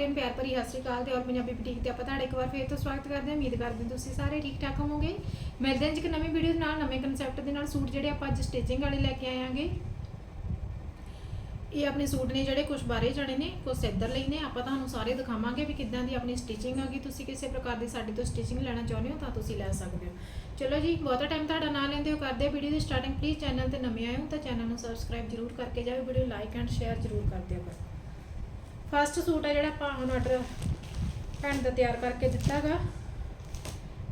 ਸਾਰਿਆਂ ਨੂੰ ਪਿਆਰ ਭਰੀ ਸਤਿ ਸ਼੍ਰੀ ਅਕਾਲ ਤੇ ਔਰ ਪੰਜਾਬੀ ਬੁਟੀਕ ਤੇ ਆਪਾਂ ਤੁਹਾਡਾ ਇੱਕ ਵਾਰ ਫੇਰ ਤੋਂ ਸਵਾਗਤ ਕਰਦੇ ਹਾਂ। ਉਮੀਦ ਕਰਦੇ ਹਾਂ ਤੁਸੀਂ ਸਾਰੇ ਠੀਕ ਠਾਕ ਹੋਵੋਗੇ। ਮਿਲਦੇ ਹਾਂ ਜੀ ਇੱਕ ਨਵੀਂ ਵੀਡੀਓ ਦੇ ਨਾਲ, ਨਵੇਂ ਕਨਸੈਪਟ ਦੇ ਨਾਲ। ਸੂਟ ਜਿਹੜੇ ਆਪਾਂ ਅੱਜ ਸਟਿਚਿੰਗ ਵਾਲੇ ਲੈ ਕੇ ਆਏ ਆਂਗੇ ਇਹ ਆਪਣੇ ਸੂਟ ਨੇ ਜਿਹੜੇ ਕੁਝ ਬਾਰੇ ਜਾਣੇ ਨੇ ਕੁਝ ਇੱਧਰ ਲਈ ਨੇ। ਆਪਾਂ ਤੁਹਾਨੂੰ ਸਾਰੇ ਦਿਖਾਵਾਂਗੇ ਵੀ ਕਿੱਦਾਂ ਦੀ ਆਪਣੀ ਸਟਿਚਿੰਗ ਆਗੀ ਤੁਸੀਂ ਕਿਸੇ ਪ੍ਰਕਾਰ ਦੀ ਸਾਡੇ ਤੋਂ ਸਟਿਚਿੰਗ ਲੈਣਾ ਚਾਹੁੰਦੇ ਹੋ ਤਾਂ ਤੁਸੀਂ ਲੈ ਸਕਦੇ ਹੋ। ਚਲੋ ਜੀ, ਬਹੁਤਾ ਟਾਈਮ ਤੁਹਾਡਾ ਨਾ ਲੈਂਦੇ ਹੋ ਕਰਦੇ ਆ ਵੀਡੀਓ ਦੀ ਸਟਾਰਟਿੰਗ ਪਲੀਜ਼ ਚੈਨਲ ਤੇ ਨਵੇਂ ਆਏ ਹੋ ਤਾਂ ਚੈਨਲ ਨੂੰ ਸਬਸਕ੍ਰਾਈਬ ਜਰੂਰ ਕਰਕੇ ਜਾਓ ਵੀਡੀਓ ਲਾਈਕ ਐਂਡ ਸ਼ੇਅਰ ਜਰੂਰ ਕਰ ਦਿਓ। ਕਰੋ ਫਸਟ ਸੂਟ ਆ ਜਿਹੜਾ ਆਪਾਂ ਹੁਣ ਆਰਡਰ ਭੈਣ ਦਾ ਤਿਆਰ ਕਰਕੇ ਦਿੱਤਾਗਾ।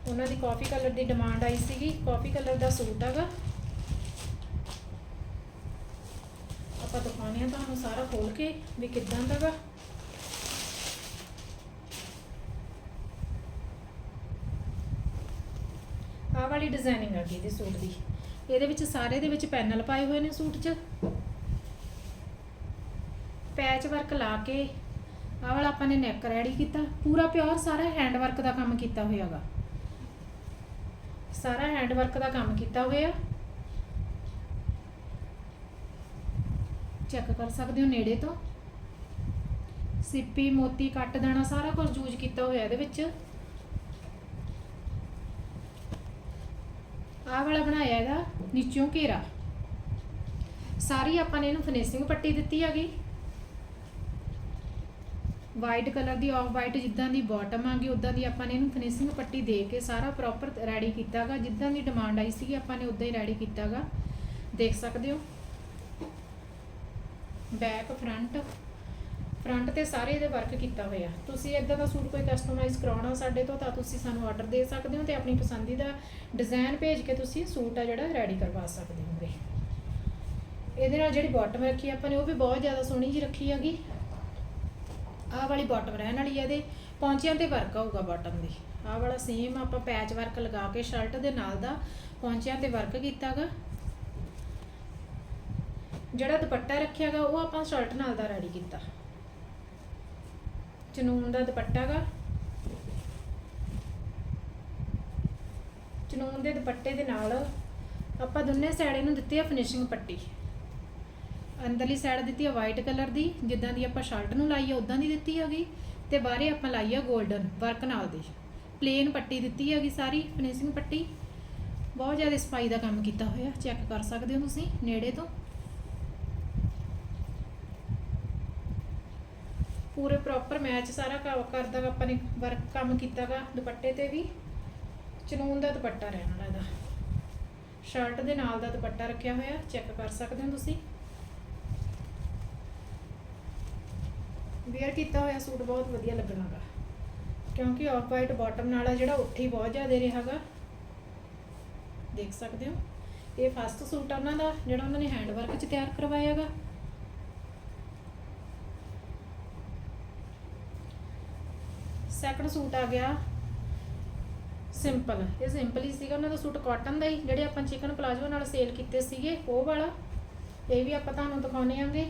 ਉਹਨਾਂ ਦੀ ਕਾਫੀ ਕਲਰ ਦੀ ਡਿਮਾਂਡ ਆਈ ਸੀਗੀ ਕਾਫੀ ਕਲਰ ਦਾ ਸੂਟ ਹੈਗਾ ਆਪਾਂ ਦਿਖਾਉਂਦੇ ਹਾਂ ਤੁਹਾਨੂੰ ਸਾਰਾ ਖੋਲ ਕੇ ਵੀ ਕਿੱਦਾਂ ਦਾਗਾ ਆਹ ਵਾਲੀ ਡਿਜ਼ਾਈਨਿੰਗ ਆ ਗਈ ਇਹਦੇ ਸੂਟ ਦੀ। ਇਹਦੇ ਵਿੱਚ ਸਾਰੇ ਦੇ ਵਿੱਚ ਪੈਨਲ ਪਾਏ ਹੋਏ ਨੇ ਸੂਟ 'ਚ। ਪੈਚ ਵਰਕ ਲਾ ਕੇ ਆਹ ਵਾਲਾ ਆਪਾਂ ਨੇ ਨੈਕ ਰੈਡੀ ਕੀਤਾ। ਪੂਰਾ ਪਿਓਰ ਸਾਰਾ ਹੈਂਡ ਵਰਕ ਦਾ ਕੰਮ ਕੀਤਾ ਹੋਇਆਗਾ। ਸਾਰਾ ਹੈਂਡ ਵਰਕ ਦਾ ਕੰਮ ਕੀਤਾ ਹੋਇਆ। ਚੈੱਕ ਕਰ ਸਕਦੇ ਹੋ ਨੇੜੇ ਤੋਂ। ਸਿੱਪੀ, ਮੋਤੀ ਕੱਟ ਦਾਣਾ, ਸਾਰਾ ਕੁਝ ਯੂਜ਼ ਕੀਤਾ ਹੋਇਆ ਇਹਦੇ ਵਿੱਚ। ਆਹ ਵਾਲਾ ਬਣਾਇਆ ਇਹਦਾ ਨੀਚੋਂ ਘੇਰਾ। ਸਾਰੀ ਆਪਾਂ ਨੇ ਇਹਨੂੰ ਫਿਨਿਸ਼ਿੰਗ ਪੱਟੀ ਦਿੱਤੀ ਹੈਗੀ। ਵਾਈਟ ਕਲਰ ਦੀ ਆਫ ਵਾਈਟ ਜਿੱਦਾਂ ਦੀ ਬਾਟਮ ਆਗੀ ਉਦਾਂ ਦੀ ਆਪਾਂ ਨੇ ਇਹਨੂੰ ਫਿਨਿਸ਼ਿੰਗ ਪੱਟੀ ਦੇ ਕੇ ਸਾਰਾ ਪ੍ਰੋਪਰ ਰੈਡੀ ਕੀਤਾਗਾ ਜਿੱਦਾਂ ਦੀ ਡਿਮਾਂਡ ਆਈ ਸੀਗੀ, ਆਪਾਂ ਨੇ ਉਦਾਂ ਹੀ ਰੈਡੀ ਕੀਤਾਗਾ ਦੇਖ ਸਕਦੇ ਹੋ। ਬੈਕ ਫਰੰਟ ਫਰੰਟ ਤੇ ਸਾਰੇ ਇਹਦੇ ਵਰਕ ਕੀਤਾ ਹੋਇਆ। ਤੁਸੀਂ ਇਦਾਂ ਦਾ ਸੂਟ ਕੋਈ ਕਸਟਮਾਈਜ਼ ਕਰਾਉਣਾ ਸਾਡੇ ਤੋਂ, ਤਾਂ ਤੁਸੀਂ ਸਾਨੂੰ ਆਰਡਰ ਦੇ ਸਕਦੇ ਹੋ ਤੇ ਆਪਣੀ ਪਸੰਦੀਦਾ ਡਿਜ਼ਾਈਨ ਭੇਜ ਕੇ ਤੁਸੀਂ ਸੂਟ ਆ ਜਿਹੜਾ ਰੈਡੀ ਕਰਵਾ ਸਕਦੇ ਹੋਗੇ। ਇਹਦੇ ਨਾਲ ਜਿਹੜੀ ਬਾਟਮ ਰੱਖੀ ਆਪਾਂ ਨੇ, ਉਹ ਵੀ ਬਹੁਤ ਜ਼ਿਆਦਾ ਸੋਹਣੀ ਜੀ ਰੱਖੀ ਹੈਗੀ। ਆਹ ਵਾਲੀ ਬਾਟਮ ਰਹਿਣ ਵਾਲੀ ਹੈ ਇਹਦੇ। ਪੌਂਚਿਆਂ ਤੇ ਵਰਕ ਆਊਗਾ ਬਾਟਮ ਦੀ। ਆਹ ਵਾਲਾ ਸੇਮ ਆਪਾਂ ਪੈਚ ਵਰਕ ਲਗਾ ਕੇ ਸ਼ਰਟ ਦੇ ਨਾਲ ਦਾ ਪੌਂਚਿਆਂ ਤੇ ਵਰਕ ਕੀਤਾਗਾ। ਜਿਹੜਾ ਦੁਪੱਟਾ ਰੱਖਿਆਗਾ, ਉਹ ਆਪਾਂ ਸ਼ਰਟ ਨਾਲ ਦਾ ਰੈਡੀ ਕੀਤਾ। ਚਨੂਨ ਦਾ ਦੁਪੱਟਾ ਗਾ ਚਨੂਨ ਦੇ ਦੁਪੱਟੇ ਦੇ ਨਾਲ ਆਪਾਂ ਦੋਨੇ ਸਾਈਡ ਨੂੰ ਦਿੱਤੀ ਆ ਫਿਨਿਸ਼ਿੰਗ ਪੱਟੀ। ਅੰਦਰਲੀ ਸਾਈਡ ਦਿੱਤੀ ਆ ਵਾਈਟ ਕਲਰ ਦੀ, ਜਿੱਦਾਂ ਦੀ ਆਪਾਂ ਸ਼ਰਟ ਨੂੰ ਲਾਈ ਹੈ ਉਦਾਂ ਦੀ ਦਿੱਤੀ ਹੈਗੀ। ਤੇ ਬਾਹਰੇ ਆਪਾਂ ਲਾਈ ਆ 골ਡਨ ਵਰਕ ਨਾਲ ਦੀ। ਪਲੇਨ ਪੱਟੀ ਦਿੱਤੀ ਹੈਗੀ ਸਾਰੀ ਫਿਨਿਸ਼ਿੰਗ ਪੱਟੀ। ਬਹੁਤ ਜ਼ਿਆਦਾ ਸਫ਼ਾਈ ਦਾ ਕੰਮ ਕੀਤਾ ਹੋਇਆ ਚੈੱਕ ਕਰ ਸਕਦੇ ਹੋ ਤੁਸੀਂ, ਨੇੜੇ ਤੋਂ। ਪੂਰੇ ਪ੍ਰੋਪਰ ਮੈਚ ਸਾਰਾ ਕਰਦਾ ਗਾ ਆਪਾਂ ਨੇ ਵਰਕ ਕੰਮ ਕੀਤਾਗਾ ਦੁਪੱਟੇ ਤੇ ਵੀ। ਚਨੂਨ ਦਾ ਦੁਪੱਟਾ ਰਹਿਣਾ ਇਹਦਾ। ਸ਼ਰਟ ਦੇ ਨਾਲ ਦਾ ਦੁਪੱਟਾ ਰੱਖਿਆ ਹੋਇਆ ਚੈੱਕ ਕਰ ਸਕਦੇ ਹੋ ਤੁਸੀਂ। ਵੇਅਰ ਕੀਤਾ ਹੋਇਆ ਸੂਟ ਬਹੁਤ ਵਧੀਆ ਲੱਗਣਾਗਾ। ਕਿਉਂਕਿ ਆਫ ਵਾਈਟ ਬਾਟਮ ਨਾਲ ਆ ਜਿਹੜਾ ਉੱਠੀ ਬਹੁਤ ਜ਼ਿਆਦਾ ਰਿਹਾਗਾ। ਦੇਖ ਸਕਦੇ ਹੋ। ਇਹ ਫਸਟ ਸੂਟ ਆ ਉਹਨਾਂ ਦਾ, ਜਿਹੜਾ ਉਹਨਾਂ ਨੇ ਹੈਂਡ ਵਰਕ 'ਚ ਤਿਆਰ ਕਰਵਾਇਆਗਾ। ਸੈਕੰਡ ਸੂਟ ਆ ਗਿਆ ਸਿੰਪਲ ਇਹ ਸਿੰਪਲ ਹੀ ਸੀਗਾ, ਉਹਨਾਂ ਦਾ ਸੂਟ ਕਾਟਨ ਦਾ ਹੀ, ਜਿਹੜੇ ਆਪਾਂ ਚਿਕਨ ਪਲਾਜ਼ੋ ਨਾਲ ਸੇਲ ਕੀਤੇ ਸੀਗੇ, ਉਹ ਵਾਲਾ। ਇਹ ਵੀ ਆਪਾਂ ਤੁਹਾਨੂੰ ਦਿਖਾਉਣੇ ਆਂਗੇ।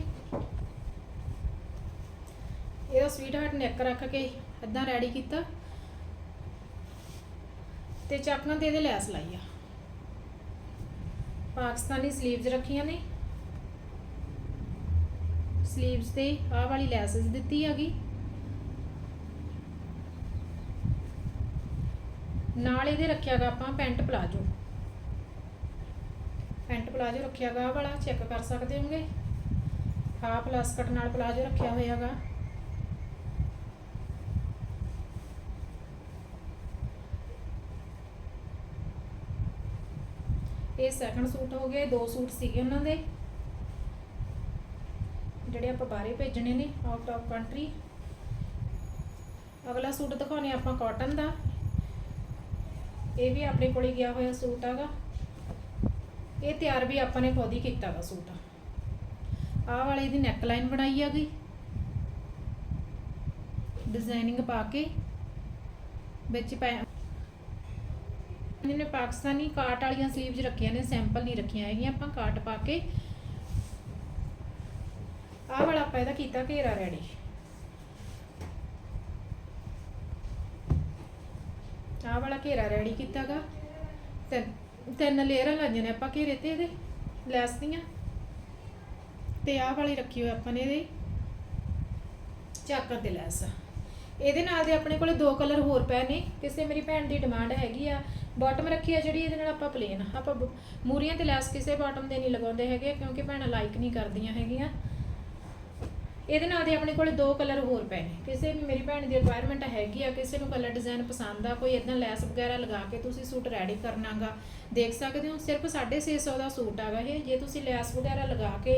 ਸਵੀਟ ਹਾਰਟ ਨੈਕ ਰੱਖ ਕੇ ਇਦਾਂ ਰੈਡੀ ਕੀਤਾ ਤੇ ਚਾਕਣਾ ਤੇ ਇਹਦੇ ਲੈਸ ਲਾਈ ਆ। ਪਾਕਿਸਤਾਨੀ ਸਲੀਵਸ ਰੱਖੀਆਂ ਨੇ। ਸਲੀਵਸ ਤੇ ਆਹ ਵਾਲੀ ਲੈਸਸ ਦਿੱਤੀ ਹੈਗੀ। ਨਾਲ ਇਹਦੇ ਰੱਖਿਆਗਾ ਆਪਾਂ ਪੈਂਟ ਪਲਾਜੋ। ਪੈਂਟ ਪਲਾਜੋ ਰੱਖਿਆਗਾ ਆਹ ਵਾਲਾ ਚੈੱਕ ਕਰ ਸਕਦੇ ਹੋਗੇ ਹਾਫ ਪਲਸ ਕਟ ਨਾਲ ਪਲਾਜੋ ਰੱਖਿਆ ਹੋਇਆਗਾ ਇਹ ਸੈਕੰਡ ਸੂਟ ਹੋ ਗਏ, ਦੋ ਸੂਟ ਸੀਗੇ ਉਹਨਾਂ ਦੇ, ਜਿਹੜੇ ਆਪਾਂ ਬਾਹਰੇ ਭੇਜਣੇ ਨੇ ਆਊਟ ਆਫ ਕੰਟਰੀ ਅਗਲਾ ਸੂਟ ਦਿਖਾਉਣੇ ਆਪਾਂ ਕਾਟਨ ਦਾ। ਇਹ ਵੀ ਆਪਣੇ ਕੋਲੇ ਗਿਆ ਹੋਇਆ ਸੂਟ ਹੈਗਾ। ਇਹ ਤਿਆਰ ਵੀ ਆਪਾਂ ਨੇ ਖੁਦ ਹੀ ਕੀਤਾ ਵਾ ਸੂਟ ਆਹ ਵਾਲੇ ਦੀ ਨੈਕ ਲਾਈਨ ਬਣਾਈ ਹੈਗੀ। ਡਿਜ਼ਾਈਨਿੰਗ ਪਾ ਕੇ, ਵਿੱਚ ਪੈ ਇਹਨੇ ਪਾਕਿਸਤਾਨੀ ਕਾਟ ਵਾਲੀਆਂ ਸਲੀਵਸ ਰੱਖੀਆਂ ਨੇ ਸੈਂਪਲ ਨਹੀਂ ਰੱਖੀਆਂ ਹੈਗੀਆਂ, ਆਪਾਂ ਕਾਟ ਪਾ ਕੇ। ਆਹ ਵਾਲਾ ਆਪਾਂ ਇਹਦਾ ਕੀਤਾ ਘੇਰਾ ਰੈਡੀ ਆਹ ਵਾਲਾ ਘੇਰਾ ਰੈਡੀ ਕੀਤਾਗਾ। ਤੇ ਤਿੰਨ ਲੇਅਰਾਂ ਲਾਈਆਂ ਨੇ ਆਪਾਂ ਘੇਰੇ ਤੇ ਇਹਦੇ, ਲੈਸ ਦੀਆਂ। ਤੇ ਆਹ ਵਾਲੀ ਰੱਖੀ ਹੋਈ ਆਪਾਂ ਨੇ ਇਹਦੇ, ਚਾਕਰ ਤੇ ਲੈਸ। ਇਹਦੇ ਨਾਲ ਦੇ ਆਪਣੇ ਕੋਲੇ ਦੋ ਕਲਰ ਹੋਰ ਪਏ ਨੇ ਕਿਸੇ ਮੇਰੀ ਭੈਣ ਦੀ ਡਿਮਾਂਡ ਹੈਗੀ ਆ। ਬਾਟਮ ਰੱਖੀ ਆ ਜਿਹੜੀ ਇਹਦੇ ਨਾਲ ਆਪਾਂ ਪਲੇਨ ਆਪਾਂ ਮੂਰੀਆਂ ਤੇ ਲੈਸ ਕਿਸੇ ਬਾਟਮ ਦੇ ਨਹੀਂ ਲਗਾਉਂਦੇ ਹੈਗੇ, ਕਿਉਂਕਿ ਭੈਣਾਂ ਲਾਈਕ ਨਹੀਂ ਕਰਦੀਆਂ ਹੈਗੀਆਂ। ਇਹਦੇ ਨਾਲ ਦੇ ਆਪਣੇ ਕੋਲੇ ਦੋ ਕਲਰ ਹੋਰ ਪਏ ਨੇ। ਕਿਸੇ ਵੀ ਮੇਰੀ ਭੈਣ ਦੀ ਰਿਕੁਆਇਰਮੈਂਟ ਹੈਗੀ ਆ, ਕਿਸੇ ਨੂੰ ਕਲਰ ਡਿਜ਼ਾਈਨ ਪਸੰਦ ਆ, ਕੋਈ ਇਦਾਂ ਲੈਸ ਵਗੈਰਾ ਲਗਾ ਕੇ ਤੁਸੀਂ ਸੂਟ ਰੈਡੀ ਕਰਨਾਗਾ। ਦੇਖ ਸਕਦੇ ਹੋ, ਸਿਰਫ 650 ਦਾ ਸੂਟ ਆਗਾ ਇਹ। ਜੇ ਤੁਸੀਂ ਲੈਸ ਵਗੈਰਾ ਲਗਾ ਕੇ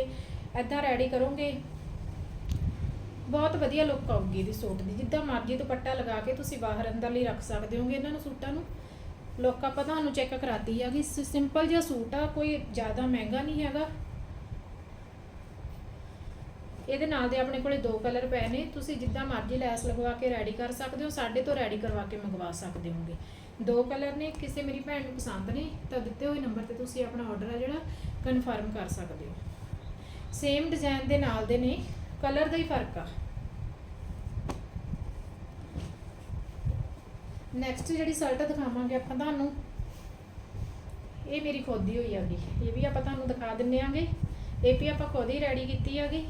ਇਦਾਂ ਰੈਡੀ ਕਰੋਗੇ, ਬਹੁਤ ਵਧੀਆ ਲੁੱਕ ਆਊਗੀ ਇਹਦੀ ਸੂਟ ਦੀ। ਜਿੱਦਾਂ ਮਰਜ਼ੀ ਦੁਪੱਟਾ ਲਗਾ ਕੇ ਤੁਸੀਂ ਬਾਹਰ ਅੰਦਰ ਲਈ ਰੱਖ ਸਕਦੇ ਹੋਗੇ ਇਹਨਾਂ ਨੂੰ ਸੂਟਾਂ ਨੂੰ। ਲੁੱਕ ਆਪਾਂ ਤੁਹਾਨੂੰ ਚੈੱਕ ਕਰਾਤੀ ਹੈਗੀ ਸਿੰਪਲ ਜਿਹਾ ਸੂਟ ਆ, ਕੋਈ ਜ਼ਿਆਦਾ ਮਹਿੰਗਾ ਨਹੀਂ ਹੈਗਾ। ਇਹਦੇ ਨਾਲ ਦੇ ਆਪਣੇ ਕੋਲੇ ਦੋ ਕਲਰ ਪਏ ਨੇ। ਤੁਸੀਂ ਜਿੱਦਾਂ ਮਰਜ਼ੀ ਲੈਸ ਲਗਵਾ ਕੇ ਰੈਡੀ ਕਰ ਸਕਦੇ ਹੋ, ਸਾਡੇ ਤੋਂ ਰੈਡੀ ਕਰਵਾ ਕੇ ਮੰਗਵਾ ਸਕਦੇ ਹੋਗੇ। ਦੋ ਕਲਰ ਨੇ, ਕਿਸੇ ਮੇਰੀ ਭੈਣ ਨੂੰ ਪਸੰਦ ਨੇ, ਤਾਂ ਦਿੱਤੇ ਹੋਏ ਨੰਬਰ ਤੇ ਤੁਸੀਂ ਆਪਣਾ ਆਰਡਰ ਆ ਜਿਹੜਾ ਕਨਫਰਮ ਕਰ ਸਕਦੇ ਹੋ। ਸੇਮ ਡਿਜ਼ਾਈਨ ਦੇ ਨਾਲ ਦੇ ਨੇ ਕਲਰ ਦਾ ਹੀ ਫ਼ਰਕ ਆ। ਨੈਕਸਟ ਜਿਹੜੀ ਸ਼ਰਟ ਦਿਖਾਵਾਂਗੇ ਆਪਾਂ ਤੁਹਾਨੂੰ। ਇਹ ਮੇਰੀ ਖੁਦ ਦੀ ਹੋਈ ਹੈਗੀ। ਇਹ ਵੀ ਆਪਾਂ ਤੁਹਾਨੂੰ ਦਿਖਾ ਦਿੰਨੇ ਆਂਗੇ। ਇਹ ਵੀ ਆਪਾਂ ਖੁਦ ਹੀ ਰੈਡੀ ਕੀਤੀ ਹੈਗੀ।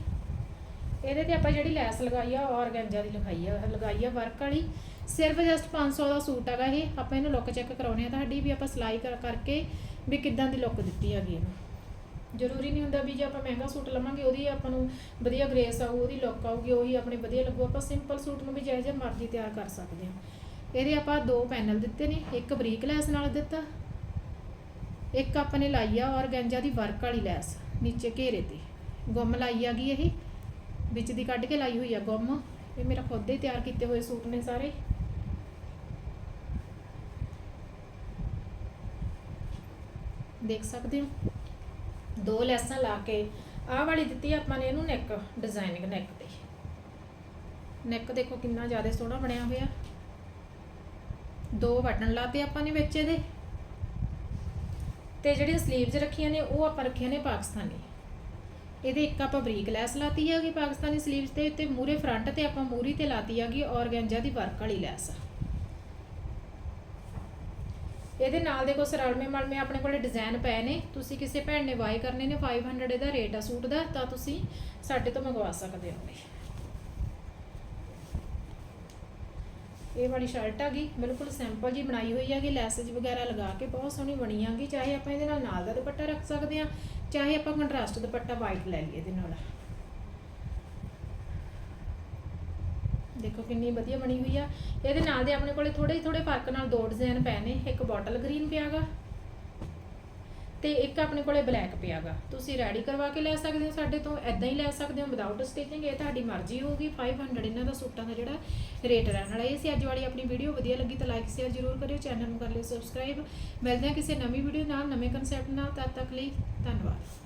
ਇਹਦੇ ਤੇ ਆਪਾਂ ਜਿਹੜੀ ਲੈਸ ਲਗਾਈ ਆ ਔਰਗੈਂਜਾ ਦੀ ਲਗਾਈ ਆ ਲਗਾਈ ਆ ਵਰਕ ਵਾਲੀ। ਸਿਰਫ ਜਸਟ 500 ਦਾ ਸੂਟ ਹੈਗਾ ਇਹ। ਆਪਾਂ ਇਹਨੂੰ ਲੁੱਕ ਚੈੱਕ ਕਰਾਉਣੇ ਆ ਤੁਹਾਡੀ ਵੀ ਆਪਾਂ ਸਿਲਾਈ ਕਰ ਕਰਕੇ ਵੀ ਕਿੱਦਾਂ ਦੀ ਲੁੱਕ ਦਿੱਤੀ ਹੈਗੀ ਇਹਨੂੰ। ਜ਼ਰੂਰੀ ਨਹੀਂ ਹੁੰਦਾ ਵੀ ਜੇ ਆਪਾਂ ਮਹਿੰਗਾ ਸੂਟ ਲਵਾਂਗੇ, ਉਹਦੀ ਆਪਾਂ ਨੂੰ ਵਧੀਆ ਗ੍ਰੇਸ ਆਊ, ਉਹਦੀ ਲੁੱਕ ਆਊਗੀ, ਉਹੀ ਆਪਣੇ ਵਧੀਆ ਲੱਗੂ। ਆਪਾਂ ਸਿੰਪਲ ਸੂਟ ਨੂੰ ਵੀ ਜਿਹੋ ਜਿਹਾ ਮਰਜ਼ੀ ਤਿਆਰ ਕਰ ਸਕਦੇ ਹਾਂ। ਇਹਦੇ ਆਪਾਂ ਦੋ ਪੈਨਲ ਦਿੱਤੇ ਨੇ, ਇੱਕ ਬਰੀਕ ਲੈਸ ਨਾਲ ਦਿੱਤਾ, ਇੱਕ ਆਪਾਂ ਨੇ ਲਾਈ ਆ ਔਰਗੈਂਜਾ ਦੀ ਵਰਕ ਵਾਲੀ ਲੈਸ, ਨੀਚੇ ਘੇਰੇ ਤੇ। ਗੁੰਮ ਲਾਈ ਆ ਗਈ ਇਹ, ਵਿੱਚ ਦੀ ਕੱਢ ਕੇ ਲਾਈ ਹੋਈ ਆ ਗੁੰਮ। ਇਹ ਮੇਰਾ ਖੁਦ ਦੇ ਤਿਆਰ ਕੀਤੇ ਹੋਏ ਸੂਟ ਨੇ ਸਾਰੇ। ਦੇਖ ਸਕਦੇ ਹੋ, ਦੋ ਲੈਸਾਂ ਲਾ ਕੇ, ਆਹ ਵਾਲੀ ਦਿੱਤੀ ਆਪਾਂ ਨੇ ਇਹਨੂੰ ਨੈਕ ਡਿਜ਼ਾਈਨਿੰਗ ਨੈਕ ਤੇ। ਨੈਕ ਦੇਖੋ ਕਿੰਨਾ ਜ਼ਿਆਦਾ ਸੋਹਣਾ ਬਣਿਆ ਹੋਇਆ। ਦੋ ਬਟਨ ਲਾਤੇ ਆਪਾਂ ਨੇ ਵਿੱਚ ਇਹਦੇ। ਤੇ ਜਿਹੜੀਆਂ ਸਲੀਵਸ ਰੱਖੀਆਂ ਨੇ, ਉਹ ਆਪਾਂ ਰੱਖੀਆਂ ਨੇ ਪਾਕਿਸਤਾਨੀ। ਇਹਦੇ ਇੱਕ ਆਪਾਂ ਬਰੀਕ ਲੈਸ ਲਾਤੀ ਹੈਗੀ ਪਾਕਿਸਤਾਨੀ ਸਲੀਵਸ ਤੇ ਤੇ ਮੂਰੇ ਫਰੰਟ ਤੇ ਆਪਾਂ ਮੂਰੀ ਤੇ ਲਾਤੀ ਹੈਗੀ ਔਰਗੈਂਜਾ ਦੀ ਵਰਕ ਵਾਲੀ ਲੈਸ। ਇਹਦੇ ਨਾਲ ਦੇ ਕੁਛ ਰਲਮੇ ਮਲਮੇ ਆਪਣੇ ਕੋਲੇ ਡਿਜ਼ਾਈਨ ਪਏ ਨੇ। ਤੁਸੀਂ ਕਿਸੇ ਭੈਣ ਨੇ ਬਾਈ ਕਰਨੇ ਨੇ 500 ਇਹਦਾ ਰੇਟ ਆ ਸੂਟ ਦਾ, ਤਾਂ ਤੁਸੀਂ ਸਾਡੇ ਤੋਂ ਮੰਗਵਾ ਸਕਦੇ ਹੋ। ਇਹ ਵਾਲੀ ਸ਼ਰਟ ਹੈਗੀ ਬਿਲਕੁਲ ਸਿੰਪਲ ਜੀ ਬਣਾਈ ਹੋਈ ਹੈਗੀ ਲੈਸੇਜ ਵਗੈਰਾ ਲਗਾ ਕੇ ਬਹੁਤ ਸੋਹਣੀ ਬਣੀ ਹੈਗੀ ਚਾਹੇ ਆਪਾਂ ਇਹਦੇ ਨਾਲ ਨਾਲ ਦਾ ਦੁਪੱਟਾ ਰੱਖ ਸਕਦੇ ਹਾਂ ਚਾਹੇ ਆਪਾਂ ਕੰਟਰਾਸਟ ਦੁਪੱਟਾ ਵਾਈਟ ਲੈ ਲਈਏ ਇਹਦੇ ਨਾਲ। ਦੇਖੋ ਕਿੰਨੀ ਵਧੀਆ ਬਣੀ ਹੋਈ ਆ। ਇਹਦੇ ਨਾਲ ਦੇ ਆਪਣੇ ਕੋਲੇ ਥੋੜੇ ਥੋੜੇ ਫ਼ਰਕ ਨਾਲ ਦੋ ਡਿਜ਼ਾਈਨ ਪਏ ਨੇ। ਇੱਕ ਬੋਟਲ ਗ੍ਰੀਨ ਪਿਆਗਾ ਤੇ ਇੱਕ ਆਪਣੇ ਕੋਲੇ ਬਲੈਕ ਪਿਆਗਾ। ਤੁਸੀਂ ਰੈਡੀ ਕਰਵਾ ਕੇ ਲੈ ਸਕਦੇ ਹੋ, ਸਾਡੇ ਤੋਂ ਐਦਾਂ ਹੀ ਲੈ ਸਕਦੇ ਹੋ ਵਿਦਆਊਟ ਸਟਿਚਿੰਗ ਇਹ ਤੁਹਾਡੀ ਮਰਜ਼ੀ ਹੋਊਗੀ। 500 ਇਹਨਾਂ ਦਾ ਸੂਟਾਂ ਦਾ ਜਿਹੜਾ ਰੇਟ ਰਹਿਣ ਵਾਲਾ ਇਹ ਸੀ ਅੱਜ ਵਾਲੀ ਆਪਣੀ ਵੀਡੀਓ ਵਧੀਆ ਲੱਗੀ ਤਾਂ ਲਾਈਕ ਸ਼ੇਅਰ ਜ਼ਰੂਰ ਕਰਿਓ ਚੈਨਲ ਨੂੰ ਕਰ ਲਿਓ ਸਬਸਕ੍ਰਾਈਬ ਮਿਲਦੇ ਹਾਂ ਕਿਸੇ ਨਵੀਂ ਵੀਡੀਓ ਨਾਲ, ਨਵੇਂ ਕਨਸੈਪਟ ਨਾਲ। ਤਦ ਤੱਕ ਲਈ ਧੰਨਵਾਦ।